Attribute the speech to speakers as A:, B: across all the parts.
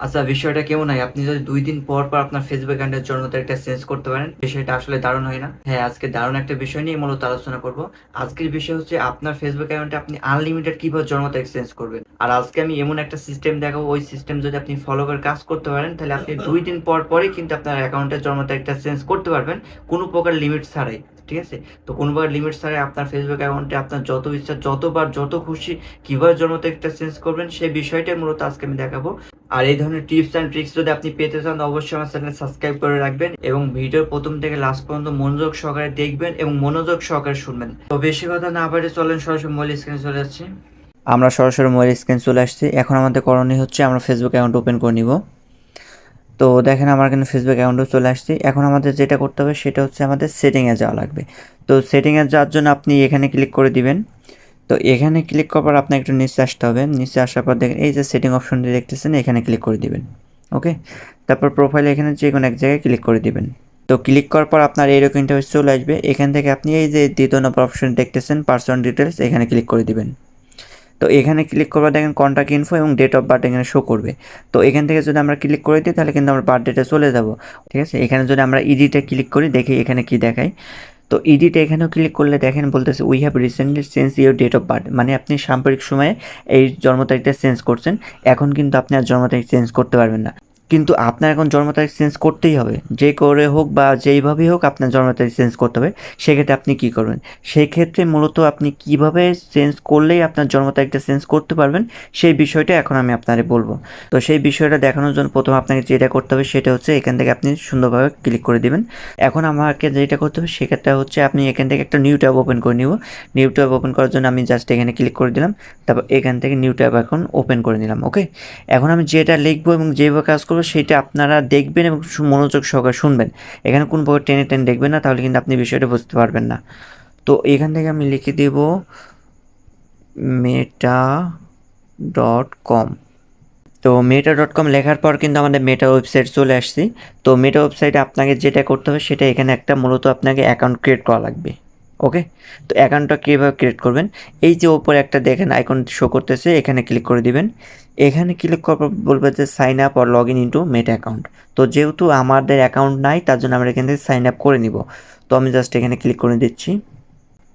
A: আচ্ছা বিষয়টা কেমন হয়? আপনি যদি দুই দিন পর পর আপনার ফেসবুক অ্যাকাউন্টের জন্য একটা চেঞ্জ করতে পারেন, বিষয়টা আসলে দারুণ হয় না? হ্যাঁ আজকে দারুণ একটা বিষয় নিয়ে মূলত আলোচনা করব। আজকের বিষয় হচ্ছে আপনার ফেসবুক অ্যাকাউন্টে আপনি আনলিমিটেড কীভাবে জন্ম তারিখ চেঞ্জ করবেন? আর আজকে আমি এমন একটা সিস্টেম দেখাবো, ওই সিস্টেম যদি আপনি ফলো করে কাজ করতে পারেন, তাহলে আপনি দুই দিন পর পরই কিন্তু আপনার অ্যাকাউন্টের জন্ম তারিখটা চেঞ্জ করতে পারবেন, কোনো প্রকার লিমিট ছাড়াই। ঠিক আছে? তো কোনো প্রকার লিমিট ছাড়াই আপনার ফেসবুক অ্যাকাউন্টে আপনার যত ইচ্ছা, যতবার, যত খুশি, কীভাবে তারিখটা চেঞ্জ করবেন, সেই বিষয়টাই মূলত আজকে আমি দেখাবো। আর এই ধরনের টিপস অ্যান্ড ট্রিক্স যদি আপনি পেতে চান, অবশ্যই আমার চ্যানেল সাবস্ক্রাইব করে রাখবেন এবং ভিডিওর প্রথম থেকে লাস্ট পর্যন্ত মনোযোগ সহকারে দেখবেন এবং মনোযোগ সহকারে শুনবেন। তো বেশি কথা না পারে চলেন, সরাসরি মূল স্ক্রিনে চলে যাচ্ছি। আমরা সরাসরি মোবাইল স্ক্রিন চলে আসছি। এখন আমাদের করণীয় হচ্ছে আমরা ফেসবুক অ্যাকাউন্ট ওপেন করে নিব। তো দেখেন আমার কিন্তু ফেসবুক অ্যাকাউন্টও চলে আসছে। এখন আমাদের যেটা করতে হবে সেটা হচ্ছে আমাদের সেটিংয়ে যাওয়া লাগবে। তো সেটিংয়ে যাওয়ার জন্য আপনি এখানে ক্লিক করে দিবেন। তো এখানে ক্লিক করার পর আপনার একটু নিচে আসতে হবে। নিচে আসার পর দেখেন এই যে সেটিং অপশনটি দেখতেছেন, এখানে ক্লিক করে দিবেন। ওকে তারপর প্রোফাইলে এখানে যে কোনো এক জায়গায় ক্লিক করে দিবেন। তো ক্লিক করার পর আপনার এইরকম ইন্টারফেস চলে আসবে। এখান থেকে আপনি এই যে দ্বিতীয় নম্বর অপশন দেখতেছেন পার্সোনাল ডিটেলস এখানে ক্লিক করে দিবেন। তো এখানে ক্লিক করবার দেখেন কন্ট্যাক্ট ইনফো এবং ডেট অফ বার্থ এখানে শো করবে। তো এখান থেকে যদি আমরা ক্লিক করে দিই, তাহলে কিন্তু আমরা বার্থডেতে চলে যাব। ঠিক আছে? এখানে যদি আমরা ইডিটে ক্লিক করি, দেখি এখানে কি দেখায়। তো ইডিটে এখানেও ক্লিক করলে দেখেন বলতেছে we have recently change your date of birth মানে আপনি সাম্প্রতিক সময়ে এই জন্ম তারিখটা চেঞ্জ করছেন। এখন কিন্তু আপনি আর জন্ম তারিখ চেঞ্জ করতে পারবেন না। কিন্তু আপনার এখন জন্ম তারিখ চেঞ্জ করতেই হবে। যে করে হোক বা যেইভাবেই হোক আপনার জন্ম তারিখ চেঞ্জ করতে হবে। সেক্ষেত্রে আপনি কী করবেন? সেক্ষেত্রে মূলত আপনি কীভাবে চেঞ্জ করলেই আপনার জন্ম তারিখটা চেঞ্জ করতে পারবেন, সেই বিষয়টা এখন আমি আপনারে বলব। তো সেই বিষয়টা দেখানোর জন্য প্রথম আপনাকে যেটা করতে হবে সেটা হচ্ছে এখান থেকে আপনি সুন্দরভাবে ক্লিক করে দিবেন। এখন আমাকে যেটা করতে হবে সেক্ষেত্রে হচ্ছে আপনি এখান থেকে একটা নিউ ট্যাব ওপেন করে নিব। নিউ ট্যাব ওপেন করার জন্য আমি জাস্ট এখানে ক্লিক করে দিলাম। তারপর এখান থেকে নিউ ট্যাব এখন ওপেন করে নিলাম ওকে এখন আমি যেটা লিখব এবং যেভাবে কাজ করব সেটা আপনারা দেখবেন এবং মনোযোগ সহকারে শুনবেন। এখানে কোন প্রকার টেনে টেনে দেখবেন না, তাহলে কিন্তু আপনি বিষয়টা বুঝতে পারবেন না। তো এখান থেকে আমি লিখে দেব মেটা ডট কম তো মেটা ডট কম লেখার পর কিন্তু আমাদের মেটা ওয়েবসাইট চলে আসছি। তো মেটা ওয়েবসাইটে আপনাকে যেটা করতে হবে সেটা এখানে একটা মূলত আপনাকে অ্যাকাউন্ট ক্রিয়েট করা লাগবে। ওকে? তো অ্যাকাউন্টটা কীভাবে ক্রিয়েট করবেন? এই যে ওপরে একটা দেখেন আইকন শো করতেছে, এখানে ক্লিক করে দিবেন। এখানে ক্লিক করার পর বলবে যে sign up or log in into Meta account তো যেহেতু আমাদের অ্যাকাউন্ট নাই, তার জন্য আমরা এখান থেকে সাইন আপ করে নিব। তো আমি জাস্ট এখানে ক্লিক করে দিচ্ছি।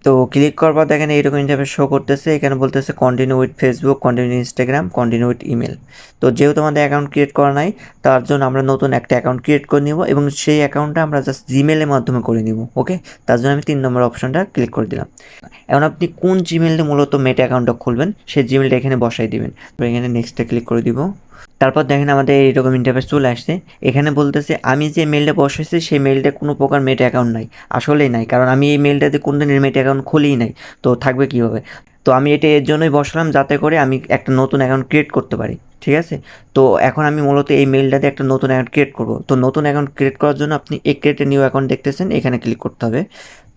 A: তো ক্লিক করার পর দেখেন এইরকম ইন্টারফেস শো করতেছে। এখানে বলতেছে continue with Facebook continue Instagram continue with email তো যেহেতু আমাদের অ্যাকাউন্ট ক্রিয়েট করা নাই তার জন্য আমরা নতুন একটা অ্যাকাউন্ট ক্রিয়েট করে নিব এবং সেই অ্যাকাউন্টটা আমরা জাস্ট জিমেলের মাধ্যমে করে নিব ওকে তার জন্য আমি তিন নম্বর অপশনটা ক্লিক করে দিলাম। এখন আপনি কোন জিমেলটা মূলত মেটা অ্যাকাউন্টটা খুলবেন, সেই জিমেলটা এখানে বসাই দিবেন। তো এখানে নেক্সটে ক্লিক করে দিব। তারপর দেখেন আমাদের এইরকম ইন্টারফেস চলে আসছে। এখানে বলতেছে, আমি যে মেলটা বসেছি সেই মেলটা কোনো প্রকার মেটা অ্যাকাউন্ট নাই। আসলেই নাই, কারণ আমি এই মেলটাতে কোন দিনের মেটা অ্যাকাউন্ট খুলিই নাই, তো থাকবে কীভাবে? তো আমি এটা এর জন্যই বসালাম, যাতে করে আমি একটা নতুন অ্যাকাউন্ট ক্রিয়েট করতে পারি। ঠিক আছে? তো এখন আমি মূলত এই মেলটাতে একটা নতুন অ্যাকাউন্ট ক্রিয়েট করব। তো নতুন অ্যাকাউন্ট ক্রিয়েট করার জন্য আপনি এই ক্রিয়েট নিউ অ্যাকাউন্ট দেখতেছেন, এখানে ক্লিক করতে হবে।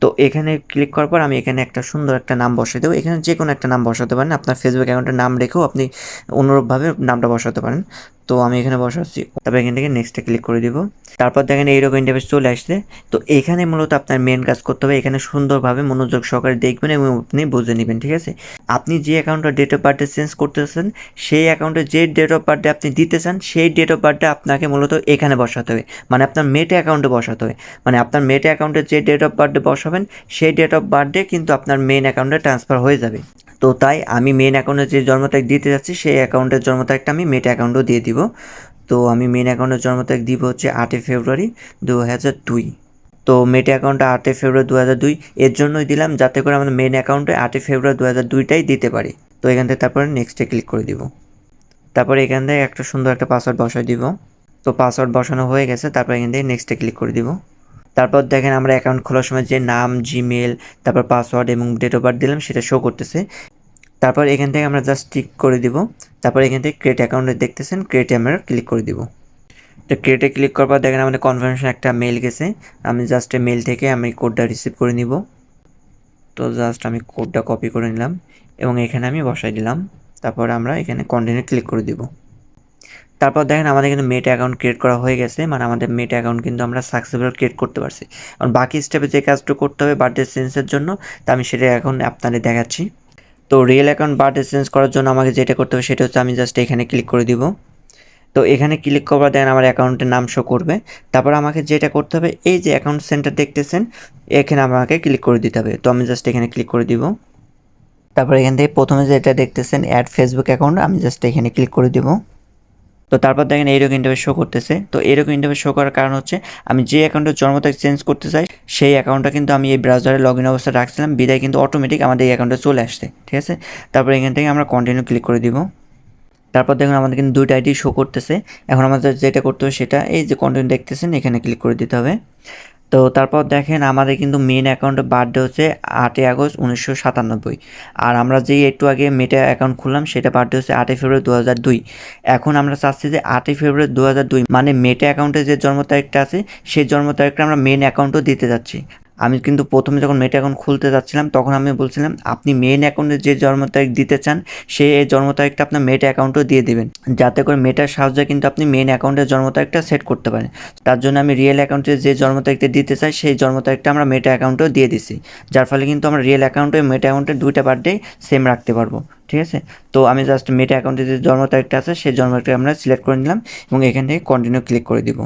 A: তো এখানে ক্লিক করার পর আমি এখানে একটা সুন্দর একটা নাম বসাই দেবো। এখানে যে কোনো একটা নাম বসাতে পারেন। আপনার ফেসবুক অ্যাকাউন্টের নাম রেখেও আপনি অনুরূপভাবে নামটা বসাতে পারেন। তো আমি এখানে বসাচ্ছি তারপর এখান থেকে নেক্সটে ক্লিক করে দিব। তারপর দেখেন এইরকম ইন্টারফেস চলে আসছে। তো এখানে মূলত আপনার মেন কাজ করতে হবে। এখানে সুন্দরভাবে মনোযোগ সহকারে দেখবেন এবং আপনি বুঝে নেবেন, ঠিক আছে? আপনি যে অ্যাকাউন্টের ডেট অফ বার্থডে চেঞ্জ করতেছেন, সেই অ্যাকাউন্টে যে ডেট অফ বার্থডে আপনি দিতে চান, সেই ডেট অফ বার্থডে আপনাকে মূলত এখানে বসাতে হবে। মানে আপনার মেটে অ্যাকাউন্টে বসাতে হবে। মানে আপনার মেটে অ্যাকাউন্টে যে ডেট অফ বার্থডে বসাবেন, সেই ডেট অফ বার্থডে কিন্তু আপনার মেন অ্যাকাউন্টে ট্রান্সফার হয়ে যাবে। তো তাই আমি মেন অ্যাকাউন্টে যে জন্ম তারিখ দিতে যাচ্ছি, সেই অ্যাকাউন্টের জন্ম তারিখটা আমি মেটে অ্যাকাউন্টও দিয়ে দিব। তো আমি মেন অ্যাকাউন্টের জন্ম তারিখ দিব হচ্ছে আটই ফেব্রুয়ারি দু হাজার দুই। তো মেট অ্যাকাউন্টে আটই ফেব্রুয়ারি দু হাজার দুই, এর জন্যই দিলাম যাতে করে আমাদের মেন অ্যাকাউন্টে আটই ফেব্রুয়ারি দু হাজার দুইটাই দিতে পারি। তো এখান থেকে তারপরে নেক্সটে ক্লিক করে দিব। তারপরে এখান থেকে একটা সুন্দর একটা পাসওয়ার্ড বসাই দিব। তো পাসওয়ার্ড বসানো হয়ে গেছে, তারপর এখান থেকে নেক্সটে ক্লিক করে দিব। তারপর দেখেন আমরা অ্যাকাউন্ট খোলার সময় যে নাম জিমেল তারপর পাসওয়ার্ড এবং ডেট অফ বার্থ দিলাম, সেটা শো করতেছে। তারপর এখান থেকে আমরা জাস্ট টিক করে দিব। তারপর এখান থেকে ক্রিয়েট অ্যাকাউন্টে দেখতেছেন ক্রিয়েটে আমরা ক্লিক করে দিব। তো ক্রিয়েটে ক্লিক করার পর দেখেন আমাদের কনফার্মেশন একটা মেল গেছে। আমি জাস্ট মেল থেকে আমি কোডটা রিসিভ করে নিব। তো জাস্ট আমি কোডটা কপি করে নিলাম এবং এখানে আমি বসাই দিলাম। তারপর আমরা এখানে কন্টিনিউ ক্লিক করে দিব। তারপর দেখেন আমাদের কিন্তু মেট অ্যাকাউন্ট ক্রিয়েট করা হয়ে গেছে। মানে আমাদের মেট অ্যাকাউন্ট কিন্তু আমরা সাকসেসফুল ক্রিয়েট করতে পারছি। আর বাকি স্টেপে যে কাজটা করতে হবে বার্থডে সেন্সের জন্য, তা আমি সেটা এখন আপনাদের দেখাচ্ছি। তো রিয়েল অ্যাকাউন্ট বার্থ চেঞ্জ করার জন্য আমাকে যেটা করতে হবে সেটা হচ্ছে আমি জাস্ট এখানে ক্লিক করে দিব। তো এখানে ক্লিক করবার দেন আমার অ্যাকাউন্টের নাম শো করবে। তারপর আমাকে যেটা করতে হবে, এই যে অ্যাকাউন্ট সেন্টার দেখতেছেন, এখানে আমাকে ক্লিক করে দিতে হবে। তো আমি জাস্ট এখানে ক্লিক করে দিব। তারপর এখান থেকে প্রথমে যেটা দেখতেছেন অ্যাড ফেসবুক অ্যাকাউন্ট আমি জাস্ট এখানে ক্লিক করে দিব। তো তারপর দেখেন এইরকম ইন্টারভিউ শো করতেছে। তো এইরকম ইন্টারভিউ শো করার কারণ হচ্ছে, আমি যে অ্যাকাউন্টের জন্ম তারিখ চেঞ্জ করতে চাই, সেই অ্যাকাউন্টটা কিন্তু আমি এই ব্রাউজারে লগ ইন অবস্থায় রাখছিলাম, বিদায় কিন্তু অটোমেটিক আমাদের এই অ্যাকাউন্টে চলে আসছে, ঠিক আছে? তারপর এখান থেকে আমরা কন্টিনিউ ক্লিক করে দিব। তারপর দেখুন আমাদের কিন্তু দুইটা আইডি শো করতেছে। এখন আমাদের যেটা করতে হবে সেটা, এই যে কন্টিনিউ দেখতেছেন, এখানে ক্লিক করে দিতে হবে। তো তারপর দেখেন আমাদের কিন্তু মেন অ্যাকাউন্টের বার্থডে হচ্ছে আটই আগস্ট উনিশশো সাতানব্বই। আর আমরা যেই একটু আগে মেটা অ্যাকাউন্ট খুললাম, সেটা বার্থডে হচ্ছে আটই ফেব্রুয়ারি দু হাজার দুই। এখন আমরা চাচ্ছি যে আটই ফেব্রুয়ারি দু হাজার দুই মানে মেটা অ্যাকাউন্টে যে জন্ম তারিখটা আছে, সেই জন্ম তারিখটা আমরা মেন অ্যাকাউন্টও দিতে যাচ্ছি। আমি কিন্তু প্রথমে যখন মেটা অ্যাকাউন্ট খুলতে যাচ্ছিলাম, তখন আমি বলছিলাম, আপনি মেন অ্যাকাউন্টে যে জন্ম তারিখ দিতে চান সেই এই জন্ম তারিখটা আপনার মেটা অ্যাকাউন্টও দিয়ে দেবেন। যাতে করে মেটার সাহায্যে কিন্তু আপনি মেন অ্যাকাউন্টের জন্ম তারিখটা সেট করতে পারেন। তার জন্য আমি রিয়েল অ্যাকাউন্টে যে জন্ম তারিখটা দিতে চাই, সেই জন্ম তারিখটা আমরা মেটা অ্যাকাউন্টেও দিয়ে দিছি। যার ফলে কিন্তু আমরা রিয়েল অ্যাকাউন্টে মেটা অ্যাকাউন্টে দুইটা বার্থডে সেম রাখতে পারব, ঠিক আছে? তো আমি জাস্ট মেটা অ্যাকাউন্টে যে জন্ম তারিখটা আছে, সেই জন্ম তারিখটা আমরা সিলেক্ট করে নিলাম এবং এখান থেকে কন্টিনিউ ক্লিক করে দিব।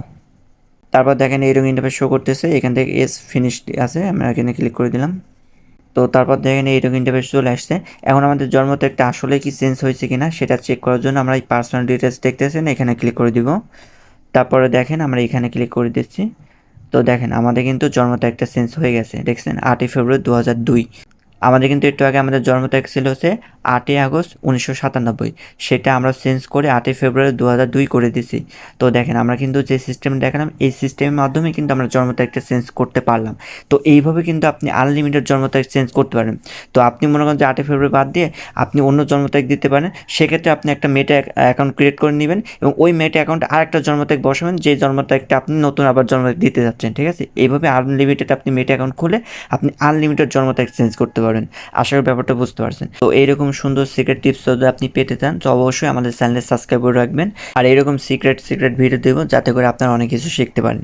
A: তারপর দেখেন এই এইরকম ইন্টারফেস শো করতেছে। এখান থেকে এস ফিনিশ আছে, আমরা এখানে ক্লিক করে দিলাম। তো তারপর দেখেন এই এইরকম ইন্টারফেস চলে আসছে। এখন আমাদের জন্ম তারিখটা আসলে কি চেঞ্জ হয়েছে কিনা সেটা চেক করার জন্য আমরা এই পার্সোনাল ডিটেলস দেখতেছেন, এখানে ক্লিক করে দিব। তারপরে দেখেন আমরা এখানে ক্লিক করে দিচ্ছি। তো দেখেন আমাদের কিন্তু জন্ম তারিখটা চেঞ্জ হয়ে গেছে। দেখছেন আটই ফেব্রুয়ারি দু হাজার দুই। আমাদের কিন্তু একটু আগে আমাদের জন্ম তারিখ ছিল হচ্ছে আটই আগস্ট উনিশশো সাতানব্বই। সেটা আমরা চেঞ্জ করে আটই ফেব্রুয়ারি দু হাজার দুই করে দিছি তো দেখেন, আমরা কিন্তু যে সিস্টেম দেখালাম, এই সিস্টেমের মাধ্যমে কিন্তু আমরা জন্ম তারিখটা চেঞ্জ করতে পারলাম। তো এইভাবে কিন্তু আপনি আনলিমিটেড জন্ম তারিখ চেঞ্জ করতে পারেন। তো আপনি মনে করেন যে আটই ফেব্রুয়ারি বাদ দিয়ে আপনি অন্য জন্ম তারিখ দিতে পারেন, সেক্ষেত্রে আপনি একটা মেটা অ্যাকাউন্ট ক্রিয়েট করে নেবেন এবং ওই মেটা অ্যাকাউন্টে আরেকটা জন্ম তারিখ বসাবেন, যে জন্ম তারিখটা আপনি নতুন আবার জন্ম তারিখ দিতে যাচ্ছেন, ঠিক আছে? এইভাবে আনলিমিটেড আপনি মেটা অ্যাকাউন্ট খুলে আপনি আনলিমিটেড জন্ম তারিখ চেঞ্জ করতে পারবেন আশা করি ব্যাপারটা বুঝতে পারছেন। তো এইরকম সুন্দর সিক্রেট টিপস যদি আপনি পেতে চান, তো অবশ্যই আমাদের চ্যানেলে সাবস্ক্রাইব করে রাখবেন। আর এরকম সিক্রেট সিক্রেট ভিডিও দেবো, যাতে করে আপনারা অনেক কিছু শিখতে পারেন।